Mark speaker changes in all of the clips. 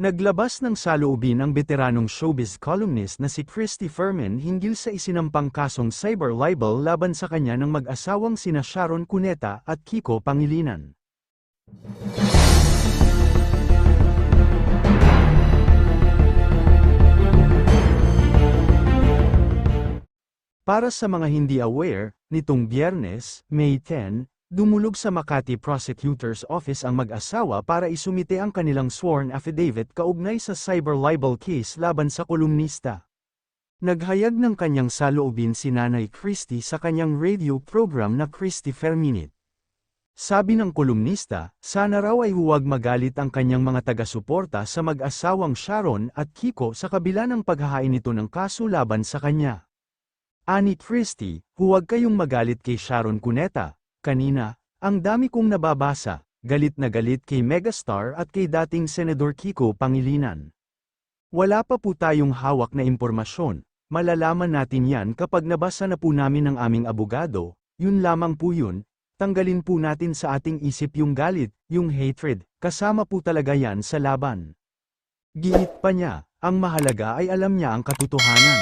Speaker 1: Naglabas ng saloobin ang veteranong showbiz columnist na si Christy Furman hinggil sa isinampang kasong cyber libel laban sa kanya ng mag-asawang sina Sharon Cuneta at Kiko Pangilinan. Para sa mga hindi aware, nitong biyernes, May 10, dumulog sa Makati Prosecutor's Office ang mag-asawa para isumite ang kanilang sworn affidavit kaugnay sa cyber libel case laban sa kolumnista. Naghayag ng kanyang saloobin si Nanay Christie sa kanyang radio program na Christie Ferminit. Sabi ng kolumnista, sana raw ay huwag magalit ang kanyang mga taga-suporta sa mag-asawang Sharon at Kiko sa kabila ng paghahain nito ng kaso laban sa kanya. Ani Christie, huwag kayong magalit kay Sharon Cuneta. Kanina, ang dami kong nababasa, galit na galit kay Megastar at kay dating Senador Kiko Pangilinan. Wala pa po tayong hawak na impormasyon, malalaman natin yan kapag nabasa na po namin ng aming abogado, yun lamang po yun, tanggalin po natin sa ating isip yung galit, yung hatred, kasama po talaga yan sa laban. Giit pa niya, ang mahalaga ay alam niya ang katotohanan.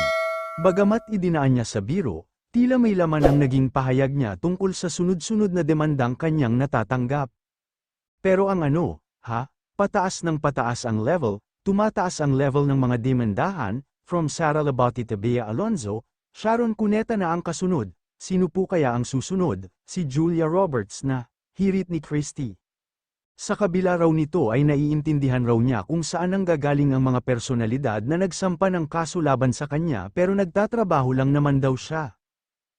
Speaker 1: Bagamat idinaan niya sa biro, tila may laman ang naging pahayag niya tungkol sa sunod-sunod na demandang kanyang natatanggap. Pero ang ano, ha? Pataas ng pataas ang level, tumataas ang level ng mga demandahan, from Sara Labati to Bea Alonzo, Sharon Cuneta na ang kasunod, sino po kaya ang susunod, si Julia Roberts na, hirit ni Christie. Sa kabila raw nito ay naiintindihan raw niya kung saan ang gagaling ang mga personalidad na nagsampa ng kaso laban sa kanya pero nagtatrabaho lang naman daw siya.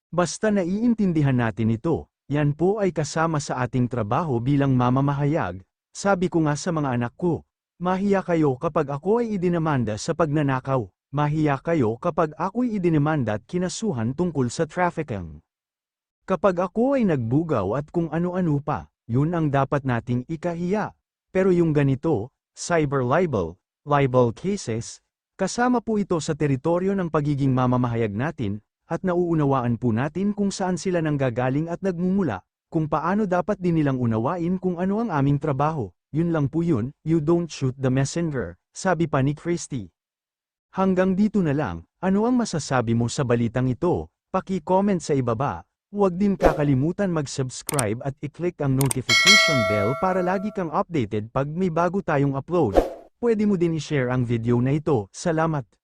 Speaker 1: Basta naiintindihan natin ito, yan po ay kasama sa ating trabaho bilang mamamahayag, sabi ko nga sa mga anak ko, mahiya kayo kapag ako ay idinamanda sa pagnanakaw, mahiya kayo kapag ako'y idinamanda at kinasuhan tungkol sa trafficking. Kapag ako ay nagbugaw at kung ano-ano pa, yun ang dapat nating ikahiya. Pero yung ganito, cyber libel, libel cases, kasama po ito sa teritoryo ng pagiging mamamahayag natin, at nauunawaan po natin kung saan sila nanggagaling at nagmumula, kung paano dapat din nilang unawain kung ano ang aming trabaho. Yun lang po yun, you don't shoot the messenger, sabi pa ni Christie. Hanggang dito na lang, ano ang masasabi mo sa balitang ito? Paki-comment sa ibaba. Huwag din kakalimutan mag-subscribe at i-click ang notification bell para lagi kang updated pag may bago tayong upload. Pwede mo din i-share ang video na ito. Salamat!